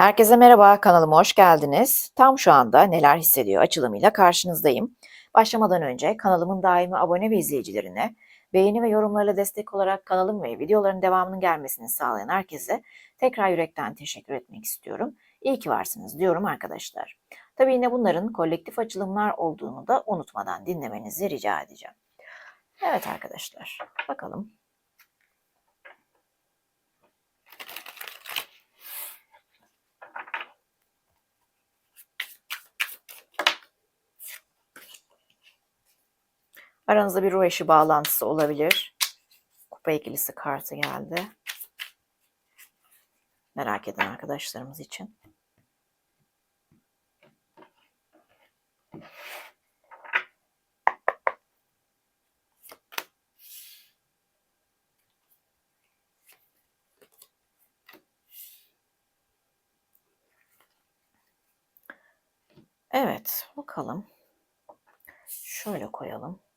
Herkese merhaba, kanalıma hoş geldiniz. Tam şu anda Neler Hissediyor açılımıyla karşınızdayım. Başlamadan önce kanalımın daimi abone ve izleyicilerine, beğeni ve yorumlarla destek olarak kanalım ve videoların devamının gelmesini sağlayan herkese tekrar yürekten teşekkür etmek istiyorum. İyi ki varsınız diyorum arkadaşlar. Tabii yine bunların kolektif açılımlar olduğunu da unutmadan dinlemenizi rica edeceğim. Evet arkadaşlar, bakalım Aranızda bir ruh eşi bağlantısı olabilir. Kupa ikilisi kartı geldi. Merak eden arkadaşlarımız için. Evet, bakalım. Şöyle koyalım.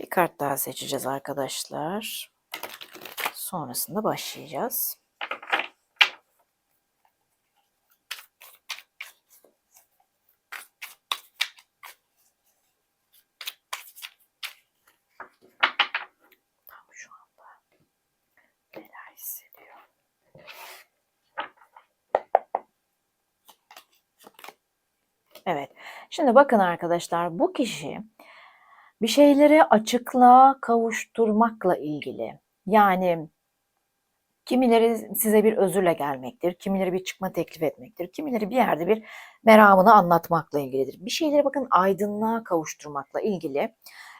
Bir kart daha seçeceğiz arkadaşlar. Sonrasında başlayacağız. Evet. Şimdi bakın arkadaşlar bu kişi bir şeyleri açıklığa kavuşturmakla ilgili. Yani kimileri size bir özürle gelmektir, kimileri bir çıkma teklif etmektir, kimileri bir yerde bir meramını anlatmakla ilgilidir. Bir şeyleri bakın aydınlığa kavuşturmakla ilgili.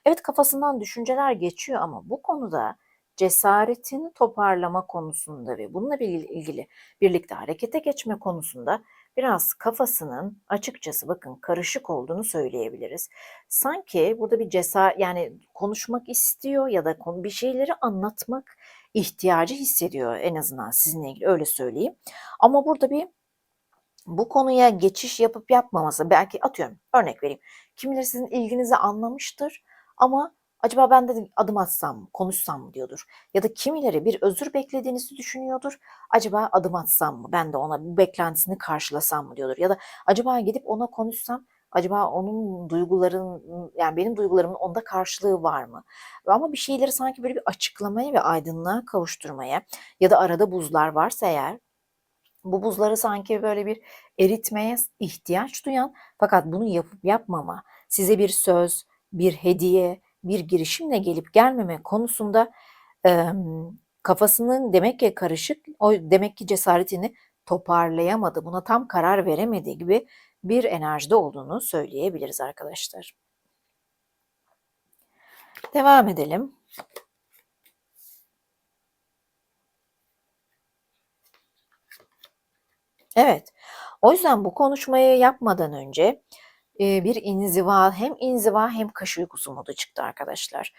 Evet kafasından düşünceler geçiyor ama bu konuda cesaretini toparlama konusunda ve bununla ilgili birlikte harekete geçme konusunda biraz kafasının açıkçası bakın karışık olduğunu söyleyebiliriz. Sanki burada bir cesaret yani konuşmak istiyor ya da bir şeyleri anlatmak ihtiyacı hissediyor en azından sizinle ilgili öyle söyleyeyim. Ama burada bir bu konuya geçiş yapıp yapmaması belki atıyorum örnek vereyim. Kimileri sizin ilginizi anlamıştır ama acaba ben de adım atsam konuşsam mı diyordur. Ya da kimileri bir özür beklediğinizi düşünüyordur. Acaba adım atsam mı, ben de ona bir beklentisini karşılasam mı diyordur. Ya da acaba gidip ona konuşsam acaba onun duyguların yani benim duygularımın onda karşılığı var mı? Ama bir şeyleri sanki böyle bir açıklamaya ve aydınlığa kavuşturmaya ya da arada buzlar varsa eğer bu buzları sanki böyle bir eritmeye ihtiyaç duyan fakat bunu yapıp yapmama, size bir söz, bir hediye, bir girişimle gelip gelmeme konusunda e, kafasının demek ki karışık, o demek ki cesaretini toparlayamadı, buna tam karar veremediği gibi bir enerjide olduğunu söyleyebiliriz arkadaşlar. Devam edelim. Evet. O yüzden bu konuşmayı yapmadan önce bir inziva hem inziva hem kış uykusu modu çıktı arkadaşlar.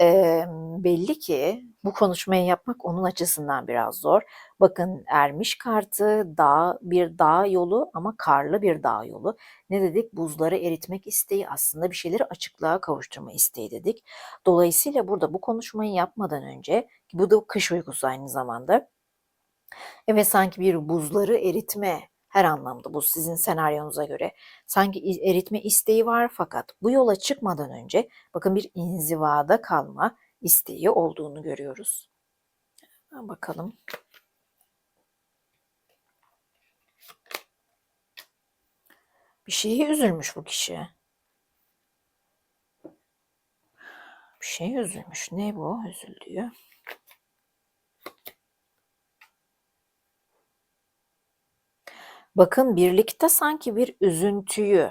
Eee, belli ki bu konuşmayı yapmak onun açısından biraz zor. Bakın ermiş kartı dağ bir dağ yolu ama karlı bir dağ yolu. Ne dedik? Buzları eritmek isteği aslında bir şeyleri açıklığa kavuşturma isteği dedik. Dolayısıyla burada bu konuşmayı yapmadan önce bu da kış uykusu aynı zamanda. Evet sanki bir buzları eritme her anlamda bu sizin senaryonuza göre sanki eritme isteği var fakat bu yola çıkmadan önce bakın bir inzivada kalma isteği olduğunu görüyoruz. Bakalım. Bir şeye üzülmüş bu kişi. Bir şeye üzülmüş. Ne bu üzüldüğü? Bakın birlikte sanki bir üzüntüyü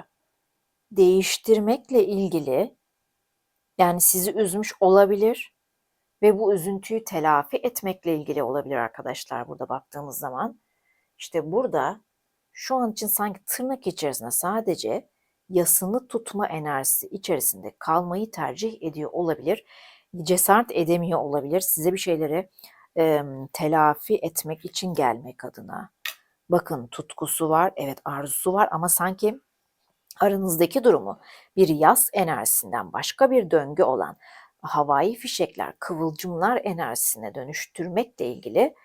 değiştirmekle ilgili yani sizi üzmüş olabilir ve bu üzüntüyü telafi etmekle ilgili olabilir arkadaşlar burada baktığımız zaman. İşte burada şu an için sanki tırnak içerisinde sadece yasını tutma enerjisi içerisinde kalmayı tercih ediyor olabilir. Cesaret edemiyor olabilir. Size bir şeyleri e, telafi etmek için gelmek adına. Bakın tutkusu var, evet arzusu var ama sanki aranızdaki durumu bir yaz enerjisinden başka bir döngü olan havai fişekler, kıvılcımlar enerjisine dönüştürmekle ilgili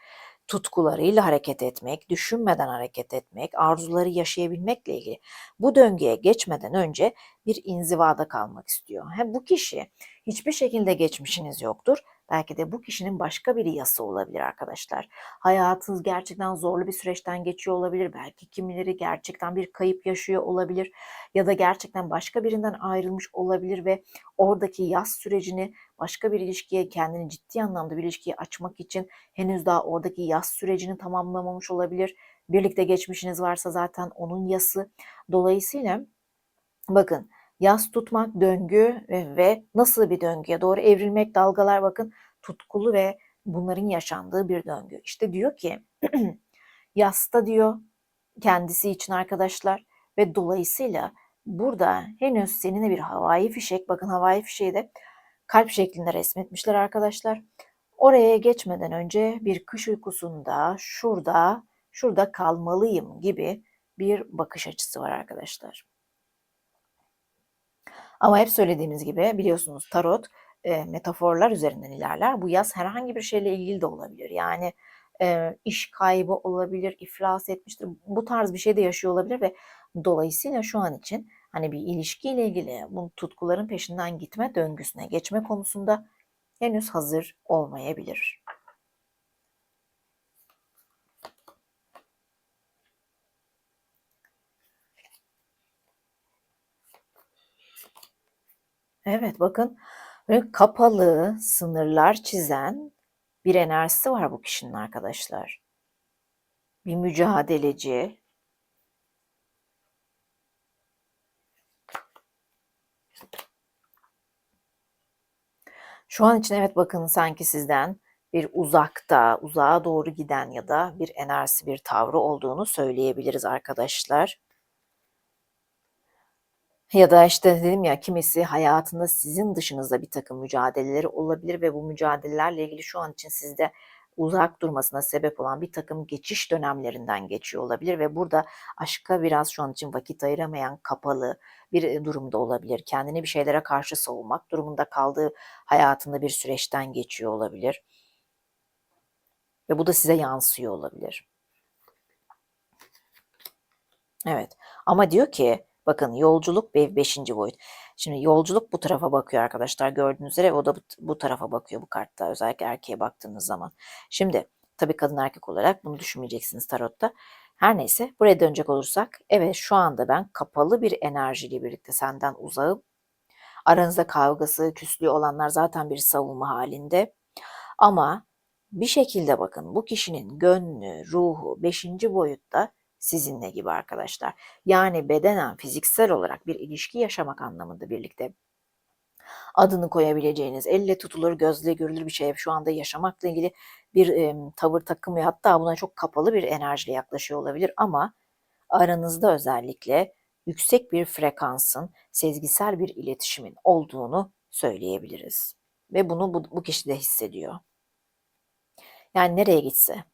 tutkularıyla hareket etmek, düşünmeden hareket etmek, arzuları yaşayabilmekle ilgili bu döngüye geçmeden önce bir inzivada kalmak istiyor. Hem bu kişi hiçbir şekilde geçmişiniz yoktur. Belki de bu kişinin başka bir yası olabilir arkadaşlar. Hayatınız gerçekten zorlu bir süreçten geçiyor olabilir. Belki kimileri gerçekten bir kayıp yaşıyor olabilir. Ya da gerçekten başka birinden ayrılmış olabilir ve oradaki yaz sürecini başka bir ilişkiye kendini ciddi anlamda bir ilişkiye açmak için henüz daha oradaki yaz sürecini tamamlamamış olabilir. Birlikte geçmişiniz varsa zaten onun yası. Dolayısıyla bakın yas tutmak döngü ve nasıl bir döngüye doğru evrilmek dalgalar bakın tutkulu ve bunların yaşandığı bir döngü. İşte diyor ki yasta diyor kendisi için arkadaşlar ve dolayısıyla burada henüz seninle bir havai fişek bakın havai fişeği de kalp şeklinde resmetmişler arkadaşlar. Oraya geçmeden önce bir kış uykusunda şurada şurada kalmalıyım gibi bir bakış açısı var arkadaşlar. Ama hep söylediğimiz gibi biliyorsunuz tarot e, metaforlar üzerinden ilerler. Bu yaz herhangi bir şeyle ilgili de olabilir. Yani e, iş kaybı olabilir, iflas etmiştir. Bu tarz bir şey de yaşıyor olabilir ve dolayısıyla şu an için hani bir ilişkiyle ilgili bu tutkuların peşinden gitme döngüsüne geçme konusunda henüz hazır olmayabilir. Evet bakın kapalı sınırlar çizen bir enerjisi var bu kişinin arkadaşlar. Bir mücadeleci. Şu an için evet bakın sanki sizden bir uzakta, uzağa doğru giden ya da bir enerjisi, bir tavrı olduğunu söyleyebiliriz arkadaşlar. Ya da işte dedim ya kimisi hayatında sizin dışınızda bir takım mücadeleleri olabilir ve bu mücadelelerle ilgili şu an için sizde uzak durmasına sebep olan bir takım geçiş dönemlerinden geçiyor olabilir ve burada aşka biraz şu an için vakit ayıramayan kapalı bir e, durumda olabilir. Kendini bir şeylere karşı savunmak durumunda kaldığı hayatında bir süreçten geçiyor olabilir. Ve bu da size yansıyor olabilir. Evet ama diyor ki Bakın yolculuk ve beşinci boyut. Şimdi yolculuk bu tarafa bakıyor arkadaşlar gördüğünüz üzere o da bu, bu tarafa bakıyor bu kartta özellikle erkeğe baktığınız zaman. Şimdi tabii kadın erkek olarak bunu düşünmeyeceksiniz tarotta. Her neyse buraya dönecek olursak evet şu anda ben kapalı bir enerjiyle birlikte senden uzağım. Aranızda kavgası, küslüğü olanlar zaten bir savunma halinde. Ama bir şekilde bakın bu kişinin gönlü, ruhu beşinci boyutta sizinle gibi arkadaşlar. Yani bedenen, fiziksel olarak bir ilişki yaşamak anlamında birlikte adını koyabileceğiniz, elle tutulur, gözle görülür bir şey şu anda yaşamakla ilgili bir e, tavır takımı hatta buna çok kapalı bir enerjiyle yaklaşıyor olabilir ama aranızda özellikle yüksek bir frekansın, sezgisel bir iletişimin olduğunu söyleyebiliriz. Ve bunu bu, bu kişi de hissediyor. Yani nereye gitse,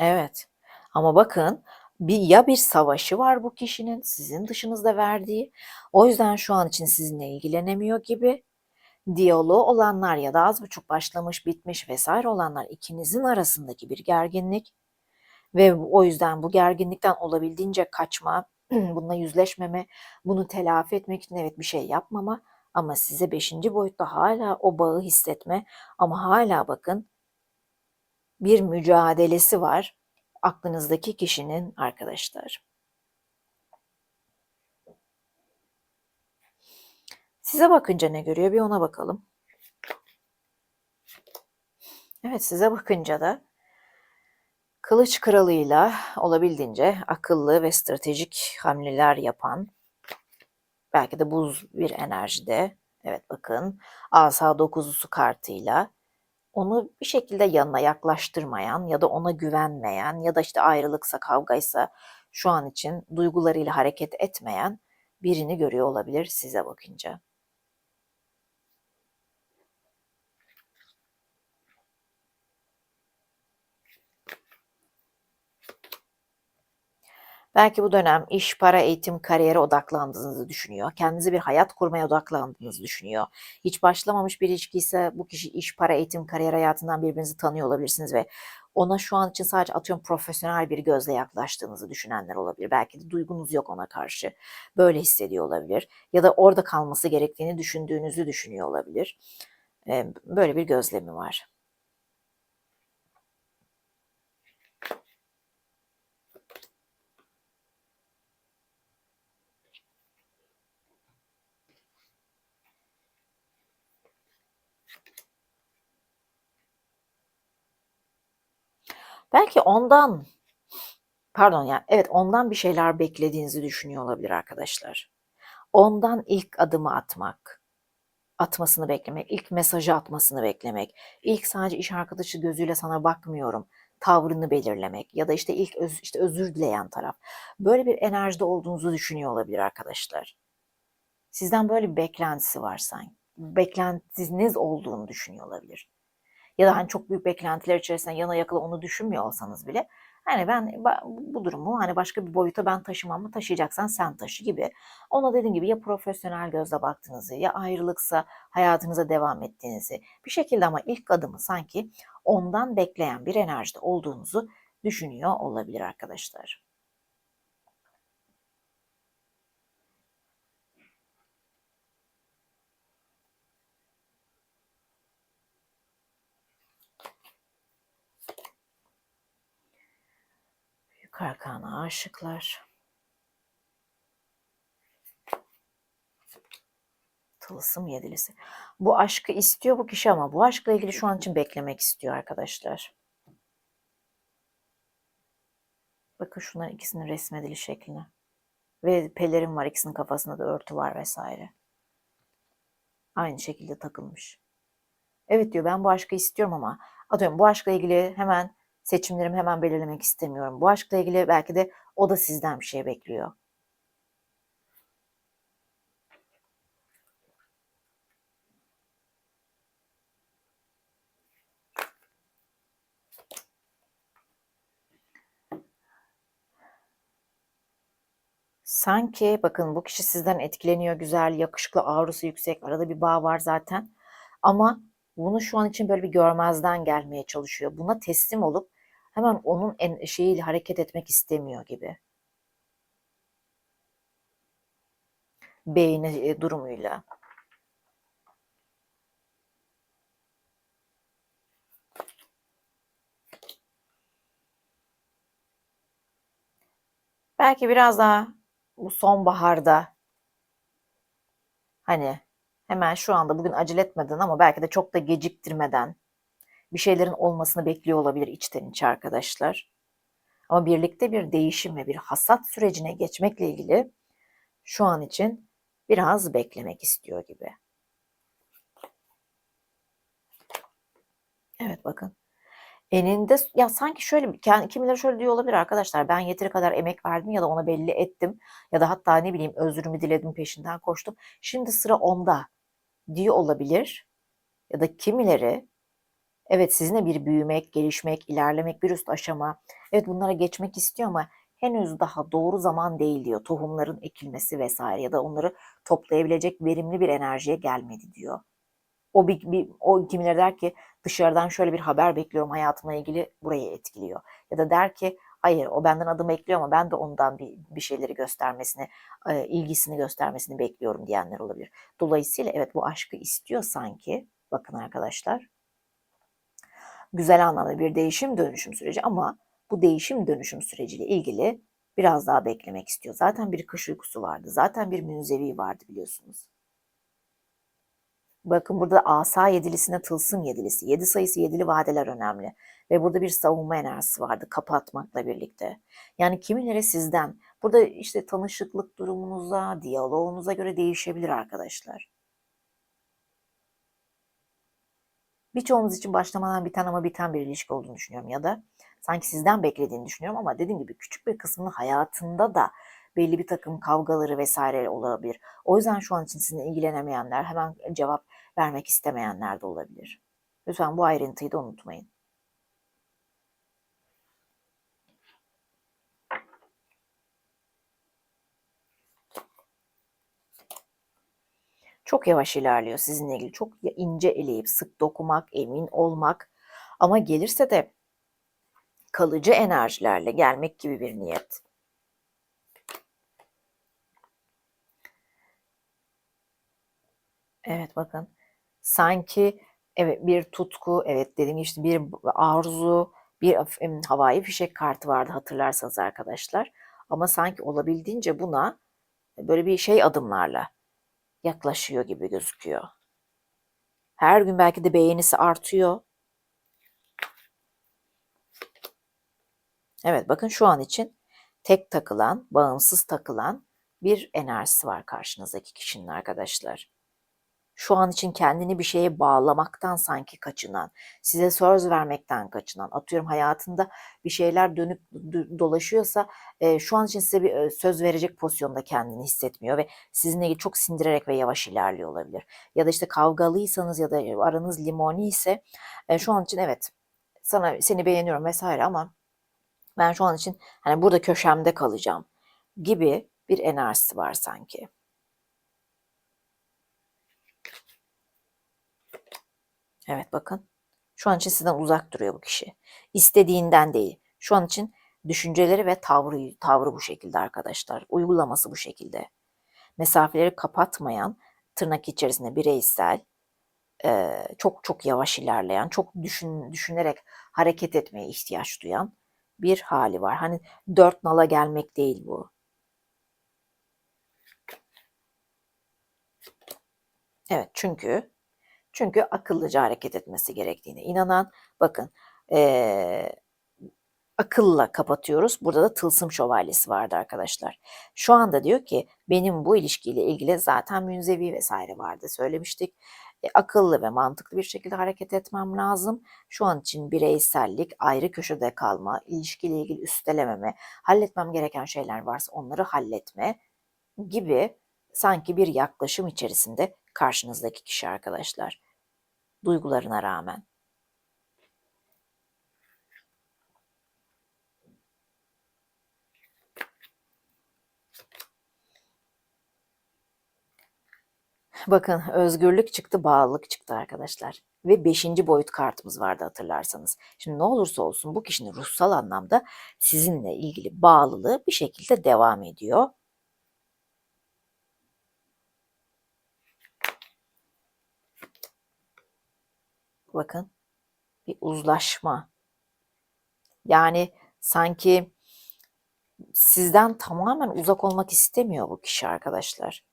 Evet. Ama bakın bir ya bir savaşı var bu kişinin sizin dışınızda verdiği. O yüzden şu an için sizinle ilgilenemiyor gibi. Diyaloğu olanlar ya da az buçuk başlamış, bitmiş vesaire olanlar ikinizin arasındaki bir gerginlik ve o yüzden bu gerginlikten olabildiğince kaçma, bununla yüzleşmeme, bunu telafi etmek için evet bir şey yapmama ama size beşinci boyutta hala o bağı hissetme ama hala bakın bir mücadelesi var. aklınızdaki kişinin arkadaşlar. Size bakınca ne görüyor bir ona bakalım. Evet size bakınca da kılıç kralıyla olabildiğince akıllı ve stratejik hamleler yapan belki de buz bir enerjide evet bakın asa dokuzusu kartıyla onu bir şekilde yanına yaklaştırmayan ya da ona güvenmeyen ya da işte ayrılıksa kavgaysa şu an için duygularıyla hareket etmeyen birini görüyor olabilir size bakınca. Belki bu dönem iş, para, eğitim, kariyere odaklandığınızı düşünüyor. Kendinize bir hayat kurmaya odaklandığınızı düşünüyor. Hiç başlamamış bir ilişki ise bu kişi iş, para, eğitim, kariyer hayatından birbirinizi tanıyor olabilirsiniz ve ona şu an için sadece atıyorum profesyonel bir gözle yaklaştığınızı düşünenler olabilir. Belki de duygunuz yok ona karşı. Böyle hissediyor olabilir. Ya da orada kalması gerektiğini düşündüğünüzü düşünüyor olabilir. Böyle bir gözlemi var. Belki ondan pardon ya evet ondan bir şeyler beklediğinizi düşünüyor olabilir arkadaşlar. Ondan ilk adımı atmak, atmasını beklemek, ilk mesajı atmasını beklemek, ilk sadece iş arkadaşı gözüyle sana bakmıyorum tavrını belirlemek ya da işte ilk öz, işte özür dileyen taraf. Böyle bir enerjide olduğunuzu düşünüyor olabilir arkadaşlar. Sizden böyle bir beklentisi var sanki. Beklentiniz olduğunu düşünüyor olabilir ya da hani çok büyük beklentiler içerisinde yana yakıla onu düşünmüyor olsanız bile hani ben bu durumu hani başka bir boyuta ben taşımam mı taşıyacaksan sen taşı gibi. Ona dediğim gibi ya profesyonel gözle baktığınızı ya ayrılıksa hayatınıza devam ettiğinizi bir şekilde ama ilk adımı sanki ondan bekleyen bir enerjide olduğunuzu düşünüyor olabilir arkadaşlar. Karkana aşıklar. Tılsım yedilisi. Bu aşkı istiyor bu kişi ama bu aşkla ilgili şu an için beklemek istiyor arkadaşlar. Bakın şunların ikisinin resmedili şekline. Ve pelerin var ikisinin kafasında da örtü var vesaire. Aynı şekilde takılmış. Evet diyor ben bu aşkı istiyorum ama atıyorum bu aşkla ilgili hemen seçimlerimi hemen belirlemek istemiyorum. Bu aşkla ilgili belki de o da sizden bir şey bekliyor. Sanki bakın bu kişi sizden etkileniyor, güzel, yakışıklı, ağrısı yüksek, arada bir bağ var zaten. Ama bunu şu an için böyle bir görmezden gelmeye çalışıyor. Buna teslim olup hemen onun en şeyiyle hareket etmek istemiyor gibi. Beyni e, durumuyla. Belki biraz daha bu sonbaharda hani hemen şu anda bugün acele etmeden ama belki de çok da geciktirmeden bir şeylerin olmasını bekliyor olabilir içten içe arkadaşlar. Ama birlikte bir değişim ve bir hasat sürecine geçmekle ilgili şu an için biraz beklemek istiyor gibi. Evet bakın. Eninde ya sanki şöyle kimileri şöyle diyor olabilir arkadaşlar. Ben yeteri kadar emek verdim ya da ona belli ettim ya da hatta ne bileyim özrümü diledim peşinden koştum. Şimdi sıra onda diyor olabilir. Ya da kimileri Evet sizinle bir büyümek, gelişmek, ilerlemek, bir üst aşama. Evet bunlara geçmek istiyor ama henüz daha doğru zaman değil diyor. Tohumların ekilmesi vesaire ya da onları toplayabilecek verimli bir enerjiye gelmedi diyor. O bir, bir o kimileri der ki dışarıdan şöyle bir haber bekliyorum hayatımla ilgili burayı etkiliyor. Ya da der ki hayır o benden adım bekliyor ama ben de ondan bir, bir şeyleri göstermesini, e, ilgisini göstermesini bekliyorum diyenler olabilir. Dolayısıyla evet bu aşkı istiyor sanki. Bakın arkadaşlar güzel anlamda bir değişim dönüşüm süreci ama bu değişim dönüşüm süreciyle ilgili biraz daha beklemek istiyor. Zaten bir kış uykusu vardı. Zaten bir münzevi vardı biliyorsunuz. Bakın burada asa yedilisine tılsım yedilisi. Yedi sayısı yedili vadeler önemli. Ve burada bir savunma enerjisi vardı kapatmakla birlikte. Yani kimileri sizden burada işte tanışıklık durumunuza, diyaloğunuza göre değişebilir arkadaşlar. Birçoğumuz için başlamadan biten ama biten bir ilişki olduğunu düşünüyorum ya da sanki sizden beklediğini düşünüyorum ama dediğim gibi küçük bir kısmının hayatında da belli bir takım kavgaları vesaire olabilir. O yüzden şu an için sizinle ilgilenemeyenler, hemen cevap vermek istemeyenler de olabilir. Lütfen bu ayrıntıyı da unutmayın. Çok yavaş ilerliyor sizinle ilgili. Çok ince eleyip sık dokumak, emin olmak. Ama gelirse de kalıcı enerjilerle gelmek gibi bir niyet. Evet bakın. Sanki evet bir tutku, evet dediğim işte bir arzu, bir havai fişek kartı vardı hatırlarsanız arkadaşlar. Ama sanki olabildiğince buna böyle bir şey adımlarla yaklaşıyor gibi gözüküyor. Her gün belki de beğenisi artıyor. Evet bakın şu an için tek takılan, bağımsız takılan bir enerjisi var karşınızdaki kişinin arkadaşlar şu an için kendini bir şeye bağlamaktan sanki kaçınan, size söz vermekten kaçınan, atıyorum hayatında bir şeyler dönüp dolaşıyorsa e, şu an için size bir e, söz verecek pozisyonda kendini hissetmiyor ve sizinle çok sindirerek ve yavaş ilerliyor olabilir. Ya da işte kavgalıysanız ya da aranız limoni ise e, şu an için evet sana seni beğeniyorum vesaire ama ben şu an için hani burada köşemde kalacağım gibi bir enerjisi var sanki. Evet bakın. Şu an için sizden uzak duruyor bu kişi. İstediğinden değil. Şu an için düşünceleri ve tavrı, tavrı bu şekilde arkadaşlar. Uygulaması bu şekilde. Mesafeleri kapatmayan, tırnak içerisinde bireysel, çok çok yavaş ilerleyen, çok düşün, düşünerek hareket etmeye ihtiyaç duyan bir hali var. Hani dört nala gelmek değil bu. Evet çünkü çünkü akıllıca hareket etmesi gerektiğine inanan, bakın ee, akılla kapatıyoruz. Burada da tılsım şövalyesi vardı arkadaşlar. Şu anda diyor ki benim bu ilişkiyle ilgili zaten münzevi vesaire vardı söylemiştik. E, akıllı ve mantıklı bir şekilde hareket etmem lazım. Şu an için bireysellik, ayrı köşede kalma, ilişkiyle ilgili üstelememe, halletmem gereken şeyler varsa onları halletme gibi sanki bir yaklaşım içerisinde karşınızdaki kişi arkadaşlar. Duygularına rağmen. Bakın özgürlük çıktı, bağlılık çıktı arkadaşlar. Ve beşinci boyut kartımız vardı hatırlarsanız. Şimdi ne olursa olsun bu kişinin ruhsal anlamda sizinle ilgili bağlılığı bir şekilde devam ediyor. Bakın bir uzlaşma. Yani sanki sizden tamamen uzak olmak istemiyor bu kişi arkadaşlar.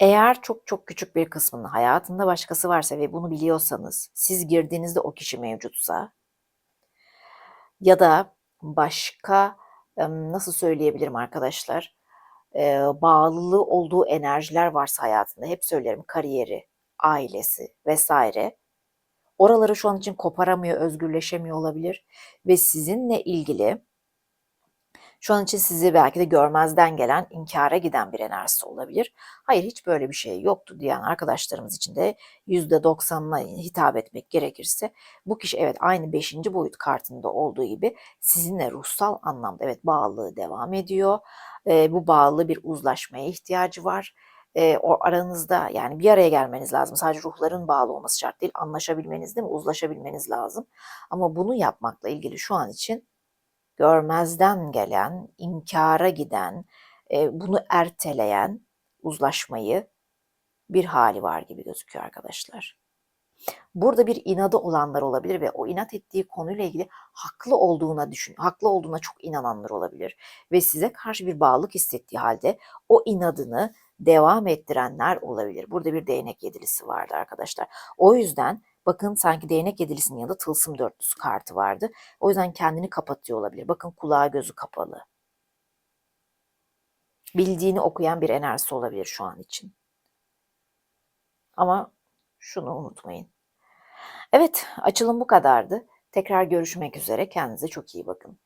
Eğer çok çok küçük bir kısmının hayatında başkası varsa ve bunu biliyorsanız, siz girdiğinizde o kişi mevcutsa ya da başka nasıl söyleyebilirim arkadaşlar? E, bağlılığı olduğu enerjiler varsa hayatında hep söylerim kariyeri, ailesi vesaire. Oraları şu an için koparamıyor, özgürleşemiyor olabilir ve sizinle ilgili şu an için sizi belki de görmezden gelen, inkara giden bir enerjisi olabilir. Hayır hiç böyle bir şey yoktu diyen arkadaşlarımız için de %90'ına hitap etmek gerekirse bu kişi evet aynı 5. boyut kartında olduğu gibi sizinle ruhsal anlamda evet bağlılığı devam ediyor. E, bu bağlı bir uzlaşmaya ihtiyacı var. E, o aranızda yani bir araya gelmeniz lazım. Sadece ruhların bağlı olması şart değil. Anlaşabilmeniz değil mi? Uzlaşabilmeniz lazım. Ama bunu yapmakla ilgili şu an için görmezden gelen, inkara giden, e, bunu erteleyen uzlaşmayı bir hali var gibi gözüküyor arkadaşlar. Burada bir inadı olanlar olabilir ve o inat ettiği konuyla ilgili haklı olduğuna düşün, haklı olduğuna çok inananlar olabilir ve size karşı bir bağlılık hissettiği halde o inadını devam ettirenler olabilir. Burada bir değnek yedilisi vardı arkadaşlar. O yüzden bakın sanki değnek yedilisinin yanında tılsım dörtlüsü kartı vardı. O yüzden kendini kapatıyor olabilir. Bakın kulağı gözü kapalı. Bildiğini okuyan bir enerjisi olabilir şu an için. Ama şunu unutmayın. Evet, açılım bu kadardı. Tekrar görüşmek üzere. Kendinize çok iyi bakın.